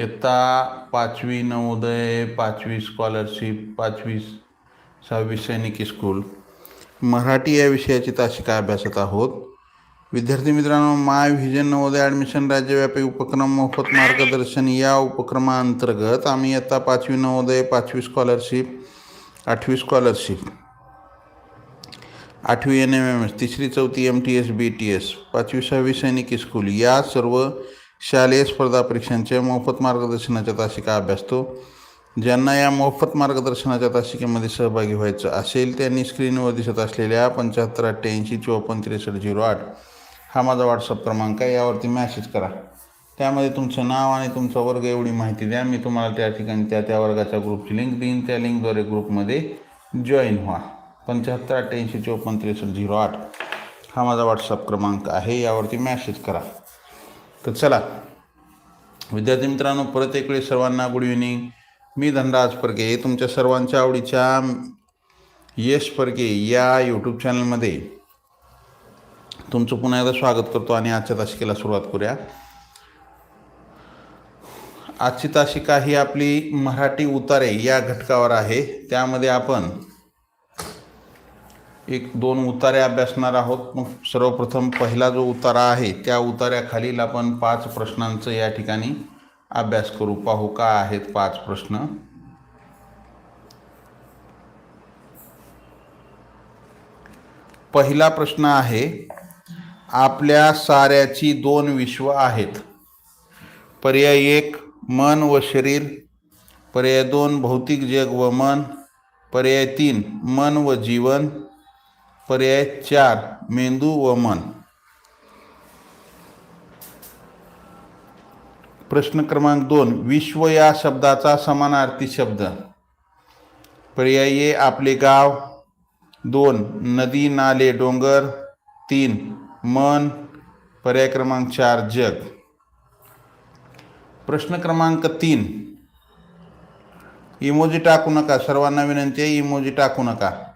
इयत्ता पाचवी नवोदय पाचवी स्कॉलरशिप पाचवी सहावी सैनिकी स्कूल मराठी या विषयाची तासिका अभ्यासत आहोत? विद्यार्थी मित्रांनो माय व्हिजन नवोदय ॲडमिशन राज्यव्यापी उपक्रम मोफत मार्गदर्शन या उपक्रमाअंतर्गत आम्ही इयत्ता पाचवी नवोदय पाचवी स्कॉलरशिप आठवी स्कॉलरशिप आठवी एन एम एम एस तिसरी चौथी M T S B T S पाचवी सहावी सैनिकी स्कूल या सर्व शालेय स्पर्धा परीक्षांचे मोफत मार्गदर्शनाच्या तासिका अभ्यासतो. ज्यांना या मोफत मार्गदर्शनाच्या तासिकेमध्ये सहभागी व्हायचं असेल त्यांनी स्क्रीनवर दिसत असलेल्या पंच्याहत्तर अठ्ठ्याऐंशी चोपन्न त्रेसष्ट झिरो आठ हा माझा व्हॉट्सअप क्रमांक आहे. यावरती मॅसेज करा. त्यामध्ये तुमचं नाव आणि तुमचा वर्ग एवढी माहिती द्या. मी तुम्हाला त्या ठिकाणी त्या त्या वर्गाच्या ग्रुपची लिंक देईन. त्या लिंकद्वारे ग्रुपमध्ये जॉईन व्हा. पंच्याहत्तर अठ्ठ्याऐंशी चोपन्न त्रेसष्ट झिरो आठ हा माझा व्हॉट्सअप क्रमांक आहे. यावरती मॅसेज करा. तर चला. विद्यार्थी मित्रांनो परत एक वेळेस सर्वांना गुड इव्हिनिंग मी धनराज फरके तुमच्या सर्वांच्या आवडीच्या यश फरके या यूट्यूब चॅनलमध्ये तुमचं पुन्हा एकदा स्वागत करतो आणि आजच्या तासिकेला सुरुवात करूया. आजची तासिका ही आपली मराठी उतारे या घटकावर आहे. त्यामध्ये आपण एक दोन उतारे अभ्यासणार आहोत. मग सर्वप्रथम पहिला जो उतारा आहे त्या उतार्याखालील आपण पाच प्रश्नांचं या ठिकाणी अभ्यास करू. पाहू का आहेत पाच प्रश्न. पहिला प्रश्न आहे आपल्या साऱ्याची दोन विश्व आहेत. पर्याय एक मन व शरीर. पर्याय दोन भौतिक जग व मन. पर्याय तीन मन व जीवन. पर्याय चार मेंदू व मन. प्रश्न क्रमांक दोन विश्व या शब्दाचा समानार्थी शब्द. पर्याय ए आपले गाव. दोन नदी नाले डोंगर. तीन मन. पर्याय क्रमांक चार जग. प्रश्न क्रमांक तीन. इमोजी टाकू नका सर्वांना विनंती आहे इमोजी टाकू नका.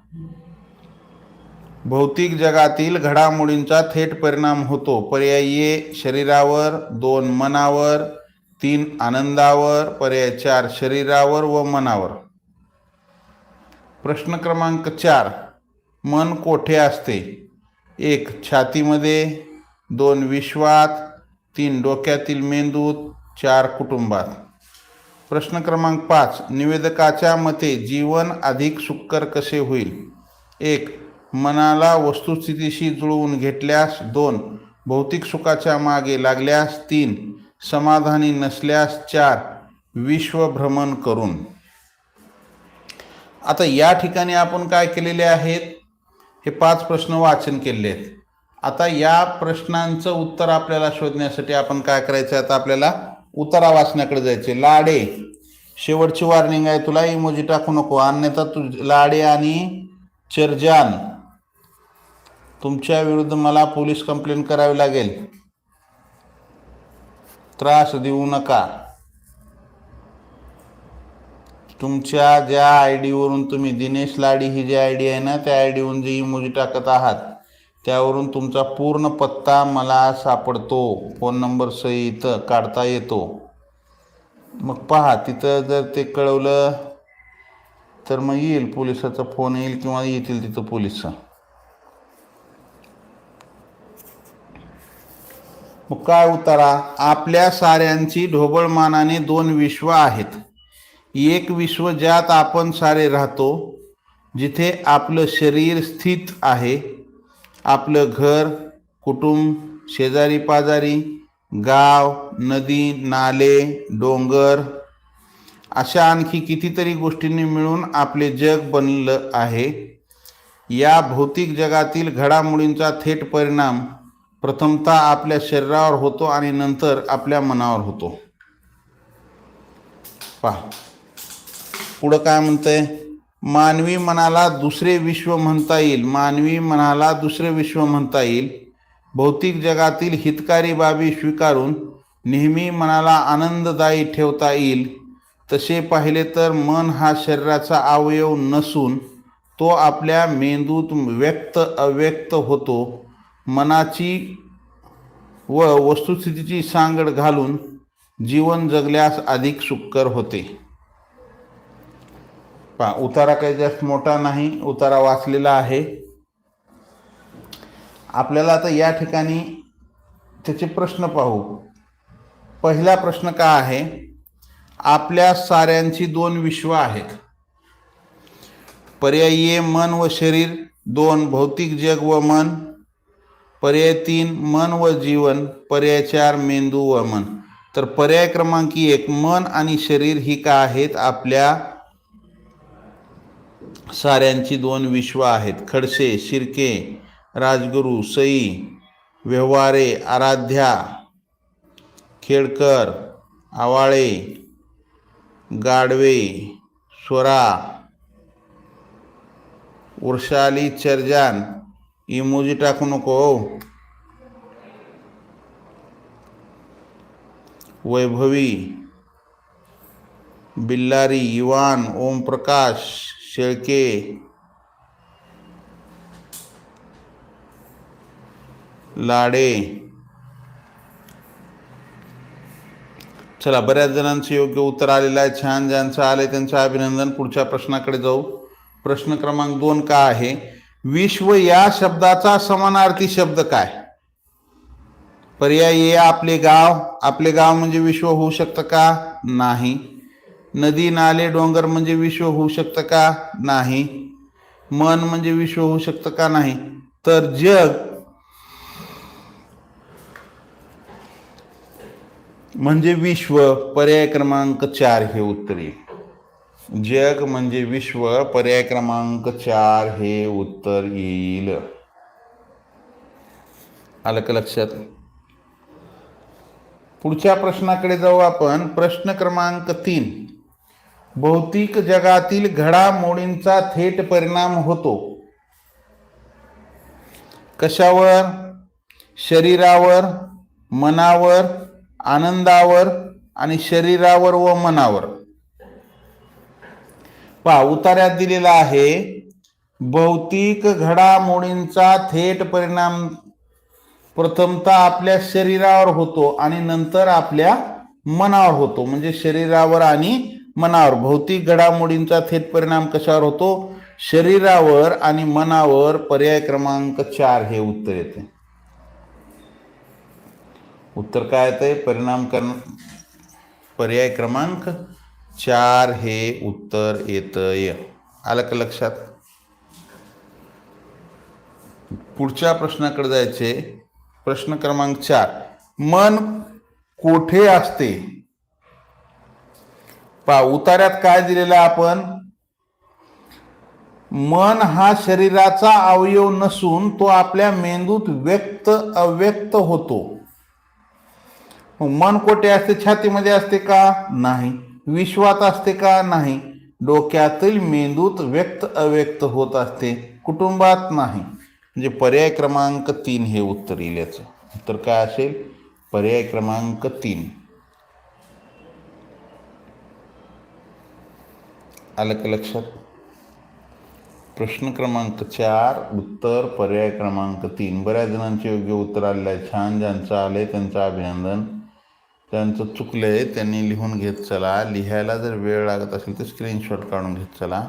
भौतिक जगातील घडामोडींचा थेट परिणाम होतो. पर्याय शरीरावर दोन मनावर तीन आनंदावर पर्याय चार शरीरावर व मनावर. प्रश्न क्रमांक चार मन कोठे असते? एक छातीमध्ये दोन विश्वात तीन डोक्यातील मेंदूत चार कुटुंबात. प्रश्न क्रमांक पाच निवेदकाच्या मते जीवन अधिक सुकर कसे होईल? एक मनाला वस्तुस्थितीशी जुळवून घेतल्यास दोन भौतिक सुखाच्या मागे लागल्यास तीन समाधानी नसल्यास चार विश्वभ्रमण करून. आता या ठिकाणी आपण काय केलेले आहेत? हे पाच प्रश्न वाचन केले आहेत. आता या प्रश्नांचं उत्तर आपल्याला शोधण्यासाठी आपण काय करायचं आता आपल्याला उतारा वाचण्याकडे जायचे लाडे. शेवटची वॉर्निंग आहे. तुला इमोजी टाकू नको. अन्यथा तू लाडे आणि चर्जान. तुमच्या विरुद्ध मला पोलीस कंप्लेंट करावी लागेल. त्रास देऊ नका. तुमच्या ज्या आय डीवरून तुम्ही दिनेश लाडी ही जी आय डी आहे ना त्या आय डीवरून जी इमोजी टाकत आहात त्यावरून तुमचा पूर्ण पत्ता मला सापडतो. फोन नंबर सहित काढता येतो. मग पहा तिथं जर ते कळवलं तर मग येईल पोलिसाचा फोन येईल किंवा येतील तिथं पोलीस मग काय उतारा? आपल्या साऱ्यांची ढोबळमानाने दोन विश्व आहेत. एक विश्व ज्यात आपण सारे राहतो जिथे आपलं शरीर स्थित आहे. आपलं घर कुटुंब शेजारी पाजारी गाव नदी नाले डोंगर अशा आणखी कितीतरी गोष्टींनी मिळून आपले जग बनलं आहे. या भौतिक जगातील घडामोडींचा थेट परिणाम प्रथमतः आपल्या शरीरावर होतो आणि नंतर आपल्या मनावर होतो. पहा. पुढं काय म्हणतंय? मानवी मनाला दुसरे विश्व म्हणता येईल. मानवी मनाला दुसरे विश्व म्हणता येईल. भौतिक जगातील हितकारी बाबी स्वीकारून नेहमी मनाला आनंददायी ठेवता येईल. तसे पाहिले तर मन हा शरीराचा अवयव नसून तो आपल्या मेंदूत व्यक्त अव्यक्त होतो. मनाची व वस्तुस्थितीची सांगड घालून जीवन जगल्यास अधिक सुखकर होते. पा उतारा काही जास्त मोठा नाही उतारा वाचलेला आहे. आपल्याला आता या ठिकाणी त्याचे प्रश्न पाहू. पहिला प्रश्न का आहे? आपल्या साऱ्यांची दोन विश्व आहेत. पर्यायी मन व शरीर दोन भौतिक जग व मन. पर्याय तीन मन व जीवन. पर्याय चार मेंदू व मन. तर पर्याय क्रमांक एक मन आणि शरीर ही का आहेत? आपल्या साऱ्यांची दोन विश्व आहेत. खडसे शिर्के राजगुरू सई व्यवहारे आराध्या खेडकर आवाळे गाडवे स्वरा उर्शाली चर्जान इमोजी टाकू नको वैभवी बिल्लारी इवान ओमप्रकाश शेळके लाडे चला बऱ्याच जणांचं योग्य उत्तर आलेलं आहे. छान ज्यांचं आलंय त्यांचं अभिनंदन. पुढच्या प्रश्नाकडे जाऊ. प्रश्न क्रमांक दोन का आहे? विश्व या शब्दाचा समानार्थी शब्द काय? पर्याय आपले गाव. आपले गाव म्हणजे विश्व होऊ शकतं का? नाही. नदी नाले डोंगर म्हणजे विश्व होऊ शकतं का? नाही. मन म्हणजे विश्व होऊ शकतं का? नाही. तर जग म्हणजे विश्व. पर्याय क्रमांक चार हे उत्तर. येईल जग म्हणजे विश्व पर्याय क्रमांक चार हे उत्तर येईल. आलं का लक्षात? पुढच्या प्रश्नाकडे जाऊ आपण. प्रश्न क्रमांक तीन. भौतिक जगातील घडामोडींचा थेट परिणाम होतो. कशावर? शरीरावर मनावर आनंदावर आणि शरीरावर व मनावर. पहा उतार्यात दिलेला आहे. भौतिक घडामोडींचा थेट परिणाम प्रथमतः आपल्या शरीरावर होतो आणि नंतर आपल्या मनावर होतो. म्हणजे शरीरावर आणि मनावर. भौतिक घडामोडींचा थेट परिणाम कशावर होतो? शरीरावर आणि मनावर पर्याय क्रमांक चार हे उत्तर येते. उत्तर काय येते परिणाम कर पर्याय क्रमांक चार हे उत्तर येतंय. आलं का लक्षात? पुढच्या प्रश्नाकडे जायचे. प्रश्न क्रमांक चार. मन कोठे असते? पा उतार्यात काय दिलेलं आपण? मन हा शरीराचा अवयव नसून तो आपल्या मेंदूत व्यक्त अव्यक्त होतो. मन कोठे असते? छातीमध्ये असते का? नाही. विश्वात असते का नाही? डोक्यातील मेंदूत व्यक्त अव्यक्त होत असते कुटुंबात नाही. म्हणजे पर्याय क्रमांक तीन हे उत्तर येईल याचं उत्तर काय असेल? पर्याय क्रमांक तीन. आलं का लक्षात? प्रश्न क्रमांक चार उत्तर पर्याय क्रमांक तीन. बऱ्याच जणांचे योग्य उत्तर आलेलं आहे. छान ज्यांचं आलंय त्यांचं अभिनंदन. त्यांचं चुकलं आहे त्यांनी लिहून घेत चला. लिहायला जर वेळ लागत असेल तर स्क्रीनशॉट काढून घेत चला.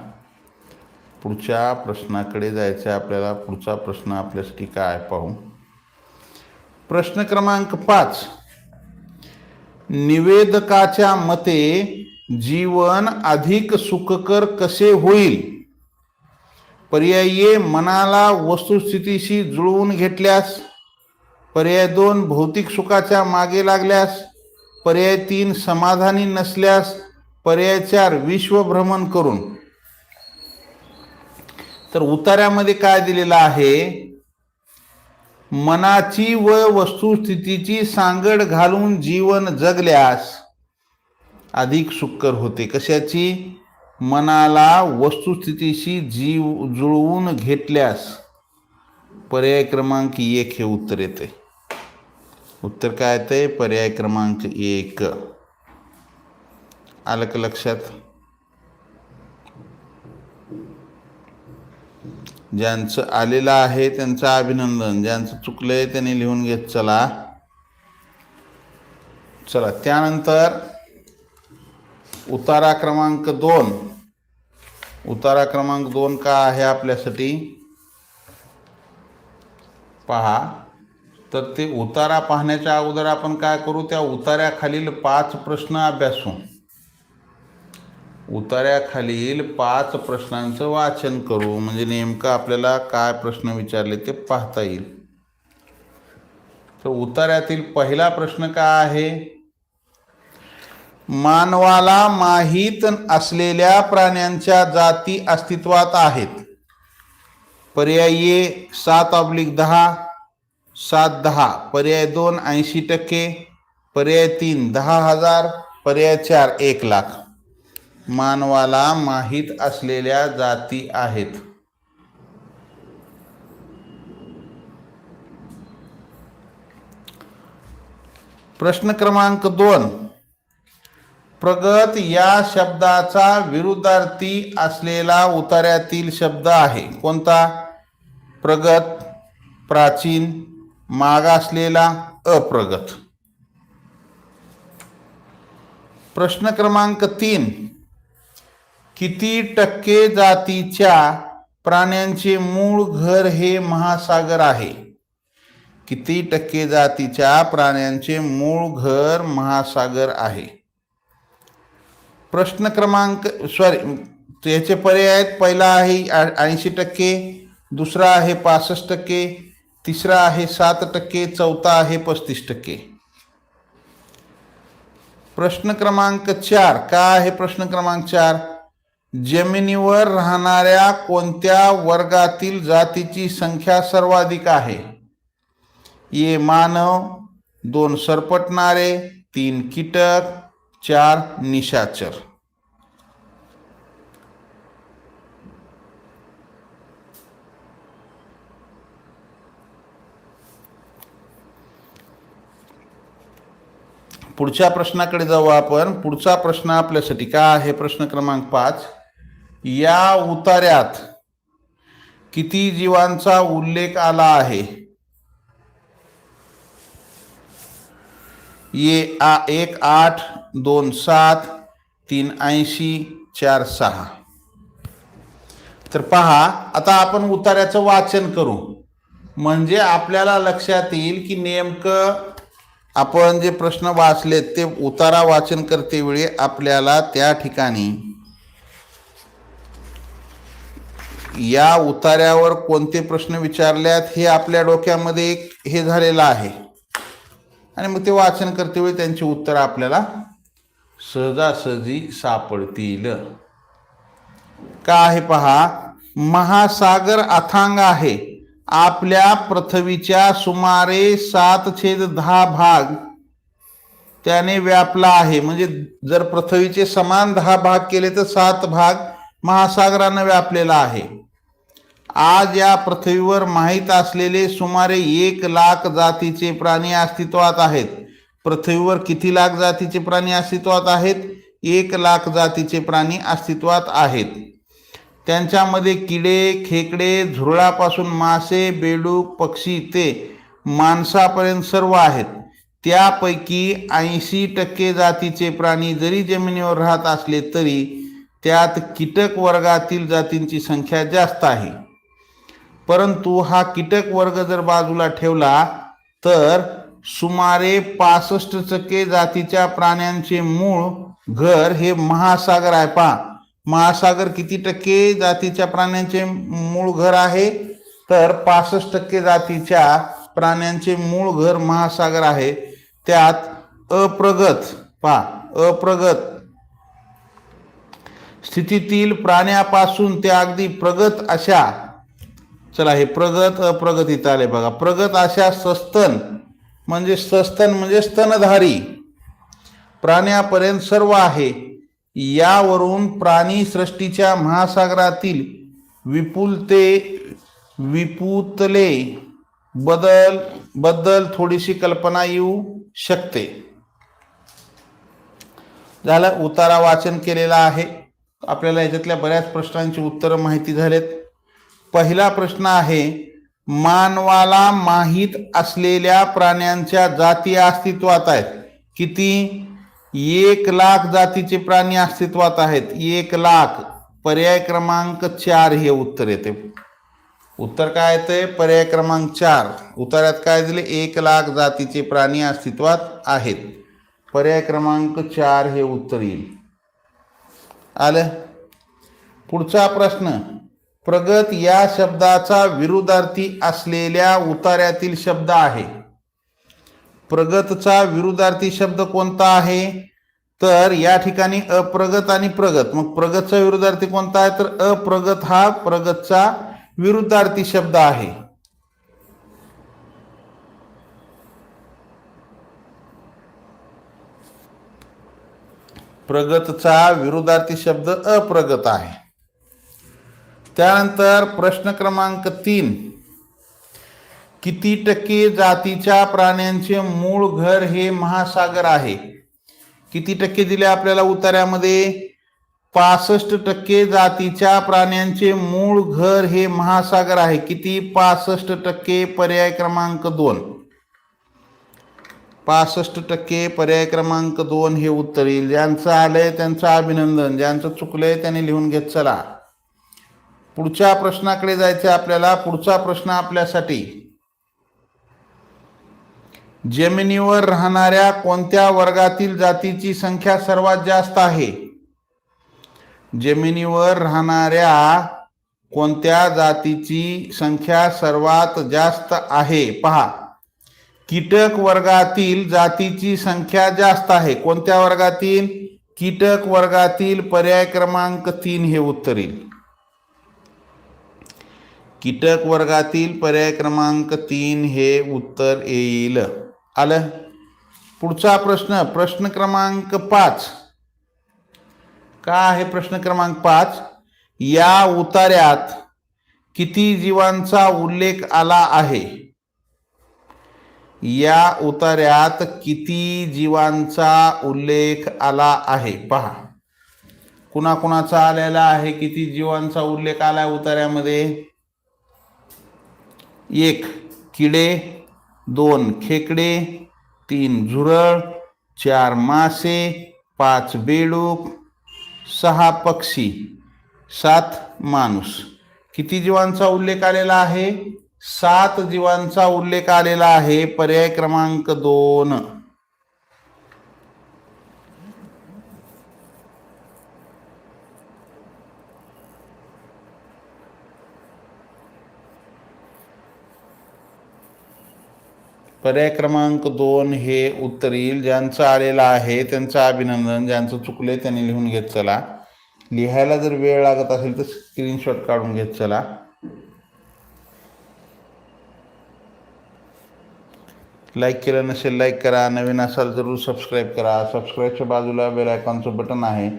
पुढच्या प्रश्नाकडे जायचं आहे आपल्याला. पुढचा प्रश्न आपल्यासाठी काय पाहू? प्रश्न क्रमांक पाच. निवेदकाच्या मते जीवन अधिक सुखकर कसे होईल? पर्याय ए मनाला वस्तुस्थितीशी जुळवून घेतल्यास पर्याय दोन भौतिक सुखाच्या मागे लागल्यास पर्याय तीन समाधानी नसल्यास पर्याय चार विश्वभ्रमण करून. तर उतार्यामध्ये काय दिलेलं आहे? मनाची व वस्तुस्थितीची सांगड घालून जीवन जगल्यास अधिक सुकर होते. कशाची? मनाला वस्तुस्थितीशी जीव जुळवून घेतल्यास. पर्याय क्रमांक एक हे उत्तर येते. उत्तर काय ते? पर्याय क्रमांक एक. आलं का लक्षात? ज्यांचं आलेलं आहे त्यांचं अभिनंदन. ज्यांचं चुकलंय त्यांनी लिहून घेत चला. चला त्यानंतर उतारा क्रमांक दोन. उतारा क्रमांक दोन का आहे आपल्यासाठी? पहा. तर ते उतारा पाहण्याच्या अगोदर आपण काय करू? त्या उतार्याखालील पाच प्रश्न अभ्यासू. उतार्याखालील पाच प्रश्नांचं वाचन करू. म्हणजे नेमकं आपल्याला काय प्रश्न विचारले ते पाहता येईल. तर उतार्यातील पहिला प्रश्न काय आहे? मानवाला माहीत असलेल्या प्राण्यांच्या जाती अस्तित्वात आहेत. पर्यायी सात ऑब्लिक दहा सात दहा पर्याय दोन ऐंशी टक्के पर्याय तीन दहा हजार पर्याय चार एक लाख. मानवाला माहीत असलेल्या जाती आहेत. प्रश्न क्रमांक दोन. प्रगत या शब्दाचा विरुद्धार्थी असलेला उतार्यातील शब्द आहे. कोणता? प्रगत प्राचीन मागासलेला अप्रगत. प्रश्न क्रमांक तीन. किती टक्के जातीच्या प्राण्यांचे मूळ घर हे महासागर आहे? किती टक्के जातीच्या प्राण्यांचे मूळ घर महासागर आहे? प्रश्न क्रमांक सॉरी याचे पर्याय आहेत. पहिला आहे ऐंशी टक्के दुसरा आहे पासष्ट टक्के तिसरा आहे सात टक्के चौथा आहे पस्तीस टक्के. प्रश्न क्रमांक चार. काय आहे प्रश्न क्रमांक चार? जमिनीवर राहणाऱ्या कोणत्या वर्गातील जातीची संख्या सर्वाधिक आहे? ये मानव दोन सरपटणारे तीन कीटक चार निशाचर. पुढच्या प्रश्नाकडे जाऊ आपण. पुढचा प्रश्न आपल्यासाठी का आहे? प्रश्न क्रमांक पाच. या उतार्यात किती जीवांचा उल्लेख आला आहे? ये आ एक आठ दोन सात तीन ऐंशी चार सहा. तर पहा आता आपण उतार्याचं वाचन करू. म्हणजे आपल्याला लक्षात येईल की नेमकं आपण जे प्रश्न वाचलेत ते उतारा वाचन करतेवेळी आपल्याला त्या ठिकाणी या उतार्यावर कोणते प्रश्न विचारल्यात हे आपल्या डोक्यामध्ये एक हे झालेलं आहे. आणि मग ते वाचन करतेवेळी त्यांची उत्तरं आपल्याला सहजासहजी सापडतील. का आहे पहा महासागर अथांग आहे. आपल्या पृथ्वीच्या सुमारे सात छेद दहा भाग त्याने व्यापला आहे. म्हणजे जर पृथ्वीचे समान दहा भाग केले तर सात भाग महासागरानं व्यापलेला आहे. आज या पृथ्वीवर माहीत असलेले सुमारे एक लाख जातीचे प्राणी अस्तित्वात आहेत. पृथ्वीवर किती लाख जातीचे प्राणी अस्तित्वात आहेत? एक लाख जातीचे प्राणी अस्तित्वात आहेत. त्यांच्यामध्ये किडे खेकडे झुरळापासून मासे बेडूक पक्षी ते माणसापर्यंत सर्व आहेत. त्यापैकी ऐंशी टक्के जातीचे प्राणी जरी जमिनीवर राहत असले तरी त्यात कीटक वर्गातील जातींची संख्या जास्त आहे. परंतु हा कीटक वर्ग जर बाजूला ठेवला तर सुमारे पासष्ट टक्के जातीच्या प्राण्यांचे मूळ घर हे महासागर आहे पहा. महासागर किती टक्के जातीच्या प्राण्यांचे मूळ घर आहे? तर पासष्ट टक्के जातीच्या प्राण्यांचे मूळ घर महासागर आहे. त्यात अप्रगत पा अप्रगत स्थितीतील प्राण्यापासून ते अगदी प्रगत अशा चला हे प्रगत अप्रगत इथं आले बघा. प्रगत अशा सस्तन म्हणजे सस्तन म्हणजे स्तनधारी. प्राण्यापर्यंत सर्व आहे. यावरून प्राणी सृष्टीच्या महासागरातील विपुलते विपुतले बदलबद्दल थोडीशी कल्पना येऊ शकते. झालं उतारा वाचन केलेला आहे. आपल्याला याच्यातल्या बऱ्याच प्रश्नांची उत्तरं माहिती झालेत. पहिला प्रश्न आहे मानवाला माहीत असलेल्या प्राण्यांच्या जाती अस्तित्वात आहेत. किती? एक लाख जातीचे प्राणी अस्तित्वात आहेत. एक लाख. पर्याय क्रमांक चार हे उत्तर येते. उत्तर काय येते पर्याय क्रमांक चार. उत्तरात काय दिले? एक लाख जातीचे प्राणी अस्तित्वात आहेत. पर्याय क्रमांक चार हे उत्तर येईल. आलं? पुढचा प्रश्न. प्रगत या शब्दाचा विरुद्धार्थी असलेल्या उतार्यातील शब्द आहे. प्रगतचा विरुद्धार्थी शब्द कोणता आहे? तर या ठिकाणी अप्रगत आणि प्रगत. मग प्रगतचा विरुद्धार्थी कोणता आहे? तर अप्रगत हा प्रगतचा विरुद्धार्थी शब्द आहे. प्रगतचा विरुद्धार्थी शब्द अप्रगत आहे. त्यानंतर प्रश्न क्रमांक तीन. किती टक्के जातीच्या प्राण्यांचे मूळ घर हे महासागर आहे? किती टक्के दिले आपल्याला उतार्यामध्ये पासष्ट टक्के जातीच्या प्राण्यांचे मूळ घर हे महासागर आहे. किती? पासष्ट टक्के पर्याय क्रमांक दोन. पासष्ट टक्के पर्याय क्रमांक दोन हे उत्तर येईल. ज्यांचं आलंय त्यांचं अभिनंदन. ज्यांचं चुकलंय त्यांनी लिहून घेत चला. पुढच्या प्रश्नाकडे जायचं आपल्याला. पुढचा प्रश्न आपल्यासाठी. जमिनीवर राहणाऱ्या कोणत्या वर्गातील जातीची संख्या सर्वात जास्त आहे? जमिनीवर राहणाऱ्या कोणत्या जातीची संख्या सर्वात जास्त आहे? पहा. कीटक वर्गातील जातीची संख्या जास्त आहे. कोणत्या वर्गातील? कीटक वर्गातील पर्याय क्रमांक तीन हे उत्तर येईल कीटक वर्गातील पर्याय क्रमांक तीन हे उत्तर येईल. आलं? पुढचा प्रश्न प्रश्न क्रमांक पाच. का आहे प्रश्न क्रमांक पाच? या उतार्यात किती जीवांचा उल्लेख आला आहे? या उतार्यात किती जीवांचा उल्लेख आला आहे? पहा. कुणाकुणाचा आलेला आहे? किती जीवांचा उल्लेख आला उतार्यामध्ये एक. किडे दोन खेकडे तीन झुरळ चार मासे पाच बेडूक सहा पक्षी सात माणूस. किती जीवांचा उल्लेख आलेला आहे? सात जीवांचा उल्लेख आलेला आहे पर्याय क्रमांक दोन. पर्याय क्रमांक दोन हे उत्तर येईल. ज्यांचं आलेलं आहे त्यांचं अभिनंदन ज्यांचं चुकले त्यांनी लिहून घेत चला. लिहायला जर वेळ लागत असेल तर स्क्रीनशॉट काढून घेत चला. लाईक केलं नसेल लाईक करा. नवीन असाल जरूर सबस्क्राईब करा. सबस्क्राईबच्या बाजूला बेल आयकॉनचं बटन आहे.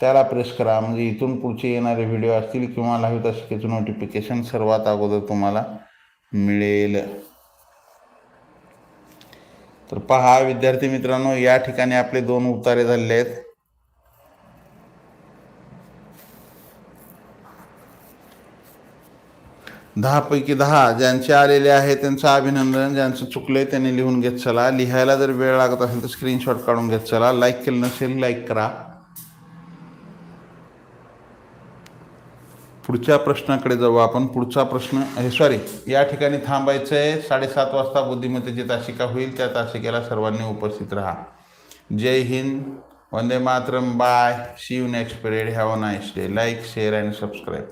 त्याला प्रेस करा. म्हणजे इथून पुढचे येणारे व्हिडिओ असतील किंवा लाईव्ह शिकायचं नोटिफिकेशन सर्वात अगोदर तुम्हाला मिळेल. तर पहा विद्यार्थी मित्रांनो या ठिकाणी आपले दोन उतारे झालेले आहेत. दहा पैकी दहा ज्यांचे आलेले आहे त्यांचं अभिनंदन ज्यांचं चुकलं आहे त्यांनी लिहून घेत चला. लिहायला जर वेळ लागत असेल तर स्क्रीनशॉट काढून घेत चला. लाईक केलं नसेल लाईक करा. पुढच्या प्रश्नाकडे जाऊ. आपण पुढचा प्रश्न हे सॉरी या ठिकाणी थांबायचं आहे साडेसात वाजता बुद्धिमत्तेची तासिका होईल. त्या तासिकेला सर्वांनी उपस्थित राहा. जय हिंद. वंदे Mataram. Bye. See you next period have a nice day like share and subscribe